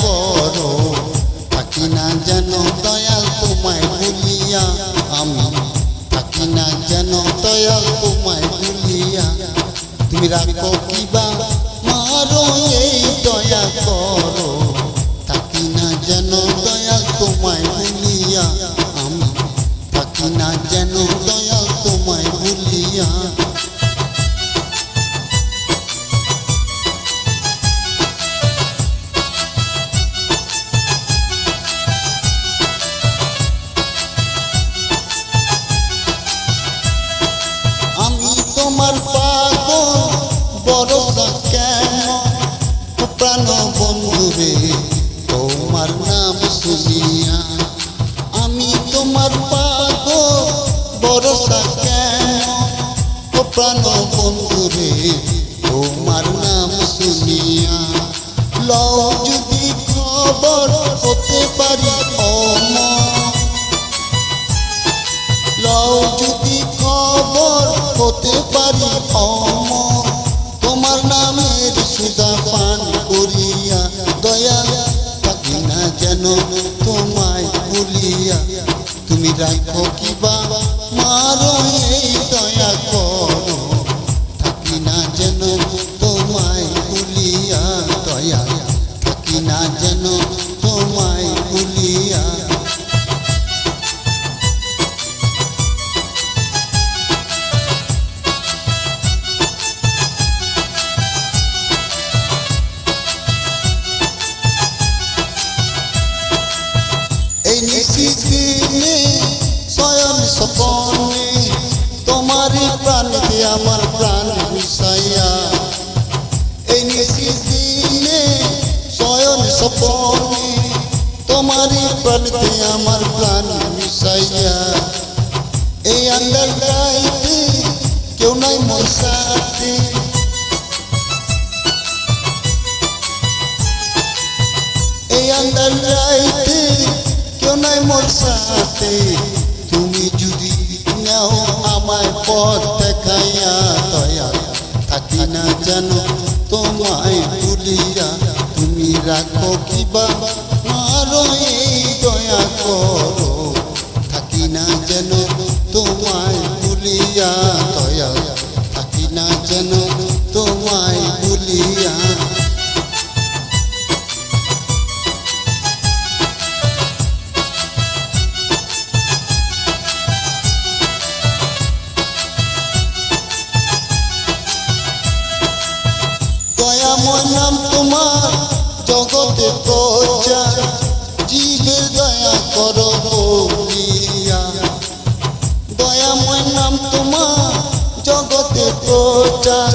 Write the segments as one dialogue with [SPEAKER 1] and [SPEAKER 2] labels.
[SPEAKER 1] করো। থাকি না যেন দয়াল তোমায় ভুলিয়া আমি। থাকি না যেন দয়াল তোমায় ভুলিয়া তুমি রাখো কিবা মারো এই দয়া করো। তোমার পাগল বড়সা কেন? প্রাণ বন্ধুরে তোমার নাম শুনিয়া আমি তোমার পাগল বড়সা কেন? প্রাণ বন্ধুরে তোমার নাম শুনিয়া লও সুদা পান করিয়া দয়া থাকি না যেন তোমায় ভুলিয়া। তুমি রাখো কিবা এই নিশিদিনে স্বয়ং সপনে তোমারই প্রাণকে আমার প্রাণ মিশাইয়া এই নিশিদিনে স্বয়ং সপনে তোমারই প্রাণকে আমার প্রাণ মিশাইয়া এই আন্দার গাইতে কেউ নাই মোর এই আন্দার রাইতে কেউ নাই মোর সাথে। তুমি যদি নাও আমায় পথ দেখাইয়া, দয়া থাকি না যেন তোমায় ভুলিয়া। তুমি রাখো কিবা মারো এই দয়া করো। থাকি না যেন তোমায় ভুলিয়া, দয়া দয়াময় নাম তোমার, জগতে প্রচার, জীবের দয়া করো দয়াময় নাম তোমার, জগতে প্রচার,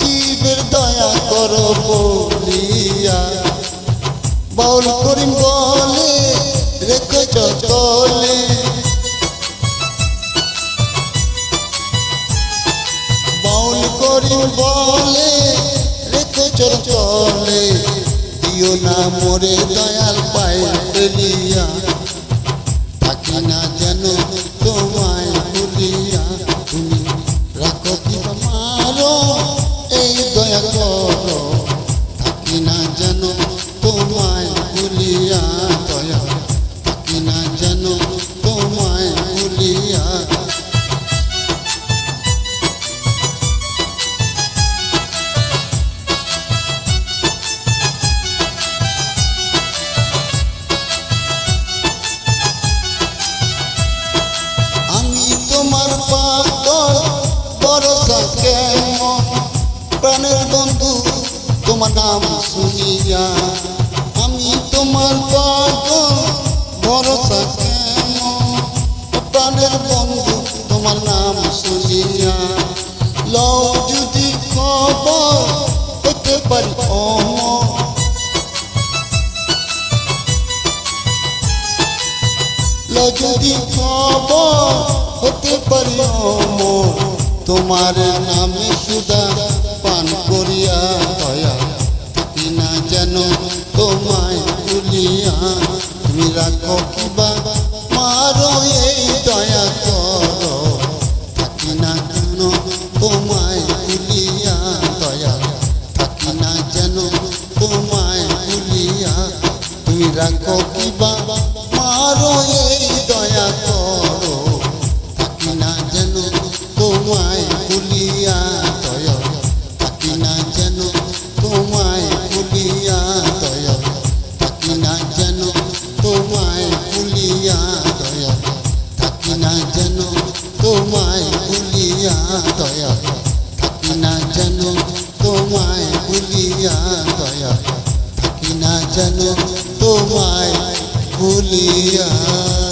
[SPEAKER 1] জীবের দয়া করো বাউল করিম বলে রেখেছ তলে বাউল করিম বলে চল চলে। দিও না মোরে দয়াল পায়ে ফেলিয়া প্রাণের বন্ধু, তোমার নাম শুনিয়া আমি তোমার পাগল, ভরসা কেমন? প্রাণের বন্ধু, তোমার নাম শুনিয়া লও যদি খবর হতে পারি অমর। যদি খবর হতে পারি অমর। তোমার নামে সুদা পান করিয়া দয়া না যেন তোমায় তুলিয়া তুমি রাখো কিবা, মারো এই দয়া করো। থাকি না যেন তোমায় তুলিয়া দয়া, থাকি না যেন তোমায় তুলিয়া তুমি রাখো কি তোমায় ভুলিয়া দয়া, থাকি না যেন, তোমায় ভুলিয়া দয়া, থাকি না যেন, তোমায় ভুলিয়া দয়া থাকি